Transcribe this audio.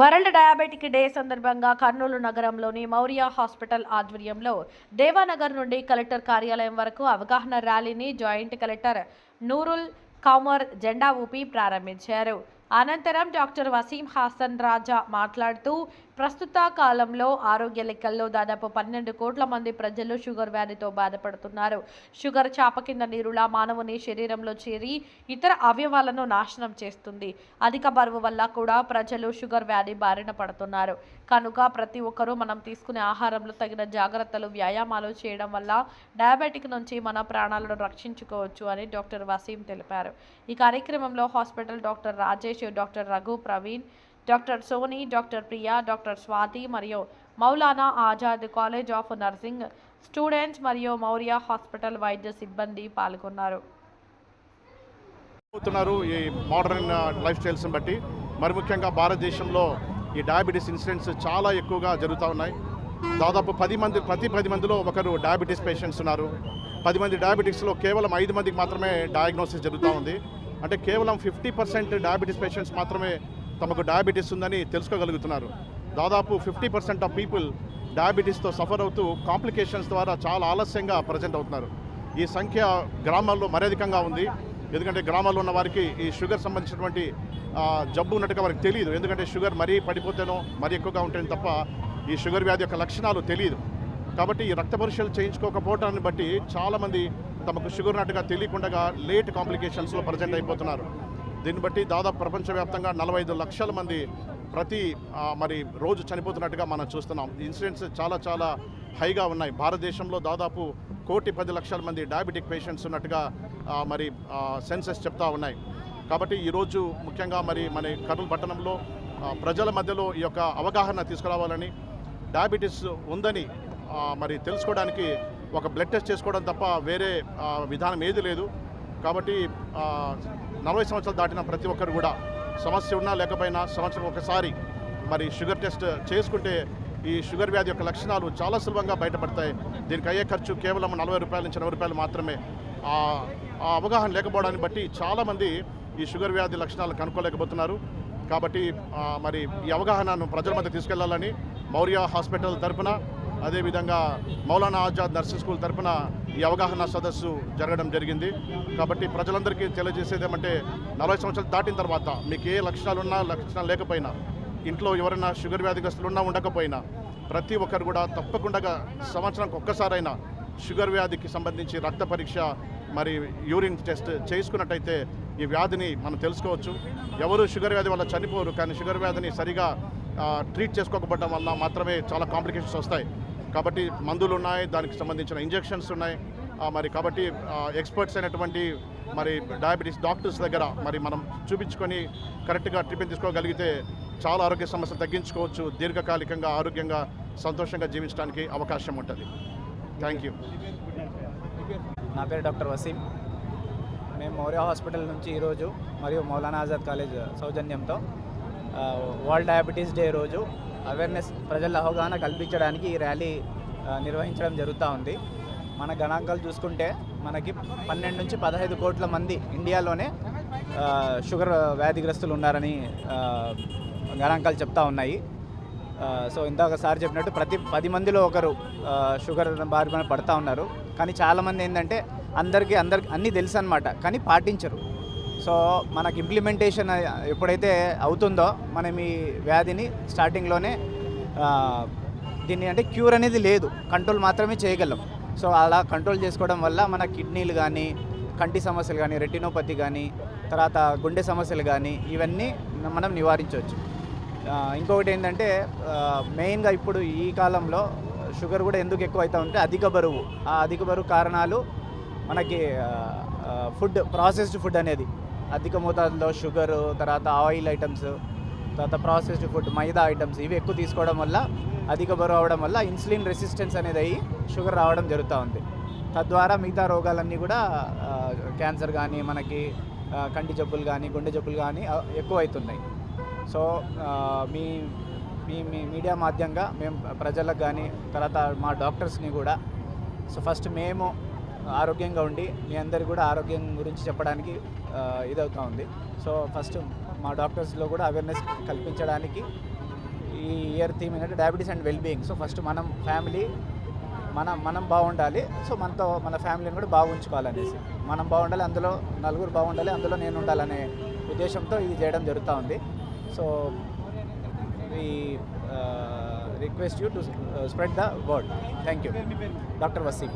World diabetic day సందర్భంగా కర్నూలు నగరంలోని Maurya hospital ఆధ్వర్యంలో దేవానగర్ నుండి కలెక్టర్ కార్యాలయం వరకు అవగాహన ర్యాలీని జాయింట్ కలెక్టర్ నూరుల్ కౌమర్ జెండా ఊపి ప్రారంభించారు. అనంతరం డాక్టర్ వసీం హాసన్ రాజా మాట్లాడుతూ ప్రస్తుత కాలంలో ఆరోగ్య లెక్కల్లో దాదాపు పన్నెండు కోట్ల మంది ప్రజలు షుగర్ వ్యాధితో బాధపడుతున్నారు. షుగర్ చాప కింద నీరులా మానవుని శరీరంలో చేరి ఇతర అవయవాలను నాశనం చేస్తుంది. అధిక బరువు వల్ల కూడా ప్రజలు షుగర్ వ్యాధి బారిన పడుతున్నారు. కనుక ప్రతి ఒక్కరూ మనం తీసుకునే ఆహారంలో తగిన జాగ్రత్తలు వ్యాయామాలు చేయడం వల్ల డయాబెటిక్ నుంచి మన ప్రాణాలను రక్షించుకోవచ్చు అని డాక్టర్ వసీం తెలిపారు. ఈ కార్యక్రమంలో hospital doctor Rajesh doctor Raghu Praveen doctor Soni doctor Priya doctor Swathi మరియు Maulana Azad college of nursing students మరియు మౌర్య హాస్పిటల్ వైద్య సిబ్బంది పాల్గొన్నారు. అవుతున్నారు ఈ మోడర్న్ లైఫ్ స్టైల్స్ని బట్టి. మరి ముఖ్యంగా భారతదేశంలో ఈ డయాబెటీస్ ఇన్సిడెంట్స్ చాలా ఎక్కువగా జరుగుతూ ఉన్నాయి. దాదాపు పది మంది ప్రతి పది మందిలో ఒకరు డయాబెటీస్ పేషెంట్స్ ఉన్నారు. పది మంది డయాబెటీస్లో కేవలం ఐదు మందికి మాత్రమే డయాగ్నోసిస్ జరుగుతూ ఉంది. అంటే కేవలం ఫిఫ్టీ పర్సెంట్ డయాబెటీస్ పేషెంట్స్ మాత్రమే తమకు డయాబెటీస్ ఉందని తెలుసుకోగలుగుతున్నారు. దాదాపు ఫిఫ్టీ పర్సెంట్ ఆఫ్ పీపుల్ డయాబెటీస్తో సఫర్ అవుతూ కాంప్లికేషన్స్ ద్వారా చాలా ఆలస్యంగా ప్రజెంట్ అవుతున్నారు. ఈ సంఖ్య గ్రామాల్లో మర్యాదికంగా ఉంది. ఎందుకంటే గ్రామాల్లో ఉన్న వారికి ఈ షుగర్ సంబంధించినటువంటి జబ్బు ఉన్నట్టుగా వారికి తెలియదు. ఎందుకంటే షుగర్ మరీ పడిపోతేనో మరీ ఎక్కువగా ఉంటేనే తప్ప ఈ షుగర్ వ్యాధి యొక్క లక్షణాలు తెలియదు. కాబట్టి ఈ రక్త పరీక్షలు చేయించుకోకపోవటాన్ని బట్టి చాలామంది తమకు షుగర్ ఉన్నట్టుగా తెలియకుండా లేట్ కాంప్లికేషన్స్లో ప్రజెంట్ అయిపోతున్నారు. దీన్ని బట్టి దాదాపు ప్రపంచవ్యాప్తంగా నలభై ఐదు లక్షల మంది ప్రతి మరి రోజు చనిపోతున్నట్టుగా మనం చూస్తున్నాం. ఇన్సిడెంట్స్ చాలా చాలా హైగా ఉన్నాయి. భారతదేశంలో దాదాపు కోటి పది లక్షల మంది డయాబెటిక్ పేషెంట్స్ ఉన్నట్టుగా మరి సెన్సెస్ చెప్తా ఉన్నాయి. కాబట్టి ఈరోజు ముఖ్యంగా మరి మన కర్నూలు పట్టణంలో ప్రజల మధ్యలో ఈ యొక్క అవగాహన తీసుకురావాలని డయాబెటీస్ ఉందని మరి తెలుసుకోవడానికి ఒక బ్లడ్ టెస్ట్ చేసుకోవడం తప్ప వేరే విధానం ఏది లేదు. కాబట్టి నలభై సంవత్సరాలు దాటిన ప్రతి ఒక్కరు కూడా సమస్య ఉన్నా లేకపోయినా సంవత్సరం ఒకసారి మరి షుగర్ టెస్ట్ చేసుకుంటే ఈ షుగర్ వ్యాధి యొక్క లక్షణాలు చాలా సులభంగా బయటపడతాయి. దీనికి అయ్యే ఖర్చు కేవలం నలభై రూపాయల నుంచి ఎనభై రూపాయలు మాత్రమే. ఆ అవగాహన లేకపోవడాన్ని బట్టి చాలామంది ఈ షుగర్ వ్యాధి లక్షణాలు కనుక్కోలేకపోతున్నారు. కాబట్టి మరి ఈ అవగాహనను ప్రజల మధ్య తీసుకెళ్ళాలని మౌర్య హాస్పిటల్ తరఫున అదేవిధంగా మౌలానా ఆజాద్ నర్సింగ్ స్కూల్ తరపున ఈ అవగాహన సదస్సు జరగడం జరిగింది. కాబట్టి ప్రజలందరికీ తెలియజేసేది ఏమంటే నలభై సంవత్సరాలు దాటిన తర్వాత మీకు ఏ లక్షణాలు ఉన్నా లక్షణాలు లేకపోయినా ఇంట్లో ఎవరైనా షుగర్ వ్యాధిగ్రస్తులు ఉన్నా ఉండకపోయినా ప్రతి ఒక్కరు కూడా తప్పకుండా సంవత్సరానికి ఒక్కసారైనా షుగర్ వ్యాధికి సంబంధించి రక్త పరీక్ష మరి యూరిన్ టెస్ట్ చేసుకున్నట్టయితే ఈ వ్యాధిని మనం తెలుసుకోవచ్చు. ఎవరు షుగర్ వ్యాధి వల్ల చనిపోరు కానీ షుగర్ వ్యాధిని సరిగా ట్రీట్ చేసుకోకపోవడం వల్ల మాత్రమే చాలా కాంప్లికేషన్స్ వస్తాయి. కాబట్టి మందులు ఉన్నాయి దానికి సంబంధించిన ఇంజెక్షన్స్ ఉన్నాయి. మరి కాబట్టి ఎక్స్పర్ట్స్ అయినటువంటి మరి డయాబెటీస్ డాక్టర్స్ దగ్గర మరి మనం చూపించుకొని కరెక్ట్గా ట్రీట్మెంట్ తీసుకోగలిగితే చాలా ఆరోగ్య సమస్యలు తగ్గించుకోవచ్చు. దీర్ఘకాలికంగా ఆరోగ్యంగా సంతోషంగా జీవించడానికి అవకాశం ఉంటుంది. థ్యాంక్ యూ నా పేరు డాక్టర్ వసీం. మేము మౌర్య హాస్పిటల్ నుంచి ఈరోజు మరియు మౌలానా ఆజాద్ కాలేజ్ సౌజన్యంతో వరల్డ్ డయాబెటీస్ డే రోజు అవేర్నెస్ ప్రజల అవగాహన కల్పించడానికి ఈ ర్యాలీ నిర్వహించడం జరుగుతూ ఉంది. మన గణాంకాలు చూసుకుంటే మనకి పన్నెండు నుంచి పదహైదు కోట్ల మంది ఇండియాలోనే షుగర్ వ్యాధిగ్రస్తులు ఉన్నారని గణాంకాలు చెప్తా ఉన్నాయి. సో ఇందాక సార్ చెప్పినట్టు ప్రతి పది మందిలో ఒకరు షుగర్ బారిన పడతా ఉన్నారు. కానీ చాలామంది ఏంటంటే అందరికీ అందరికి అన్నీ తెలుసు అనమాట కానీ పాటించరు. సో మనకి ఇంప్లిమెంటేషన్ ఎప్పుడైతే అవుతుందో మనం ఈ వ్యాధిని స్టార్టింగ్లోనే దీన్ని అంటే క్యూర్ అనేది లేదు. కంట్రోల్ మాత్రమే చేయగలం. సో అలా కంట్రోల్ చేసుకోవడం వల్ల మన కిడ్నీలు కానీ కంటి సమస్యలు కానీ రెటినోపతి కానీ తర్వాత గుండె సమస్యలు కానీ ఇవన్నీ మనం నివారించవచ్చు. ఇంకొకటి ఏంటంటే మెయిన్గా ఇప్పుడు ఈ కాలంలో షుగర్ కూడా ఎందుకు ఎక్కువ అవుతా ఉంటే అధిక బరువు. ఆ అధిక బరువు కారణాలు మనకి ఫుడ్ ప్రాసెస్డ్ ఫుడ్ అనేది. అధిక మోతాదులో షుగరు తర్వాత ఆయిల్ ఐటమ్స్ తర్వాత ప్రాసెస్డ్ ఫుడ్ మైదా ఐటమ్స్ ఇవి ఎక్కువ తీసుకోవడం వల్ల అధిక బరువు అవడం వల్ల ఇన్సులిన్ రెసిస్టెన్స్ అనేది అయ్యి షుగర్ రావడం జరుగుతూ ఉంది. తద్వారా మిగతా రోగాలన్నీ కూడా క్యాన్సర్ కానీ మనకి కంటి జబ్బులు కానీ గుండె జబ్బులు కానీ ఎక్కువ అవుతున్నాయి సో మీ మీ మీ మీడియా మాధ్యంగా మేము ప్రజలకు కానీ తర్వాత మా డాక్టర్స్ని కూడా సో ఫస్ట్ మేము ఆరోగ్యంగా ఉండి మీ అందరు కూడా ఆరోగ్యం గురించి చెప్పడానికి ఇదవుతూ ఉంది. సో ఫస్ట్ మా డాక్టర్స్లో కూడా అవేర్నెస్ కల్పించడానికి ఈ ఇయర్ థీమ్ ఏంటంటే diabetes and wellbeing. So first మనం ఫ్యామిలీ మనం మనం బాగుండాలి. సో మనతో మన ఫ్యామిలీని కూడా బాగుంచుకోవాలనేసి. మనం బాగుండాలి అందులో నలుగురు బాగుండాలి అందులో నేను ఉండాలనే ఉద్దేశంతో ఇది చేయడం జరుగుతూ ఉంది. సో ఈ request you to spread the word thank you doctor Waseem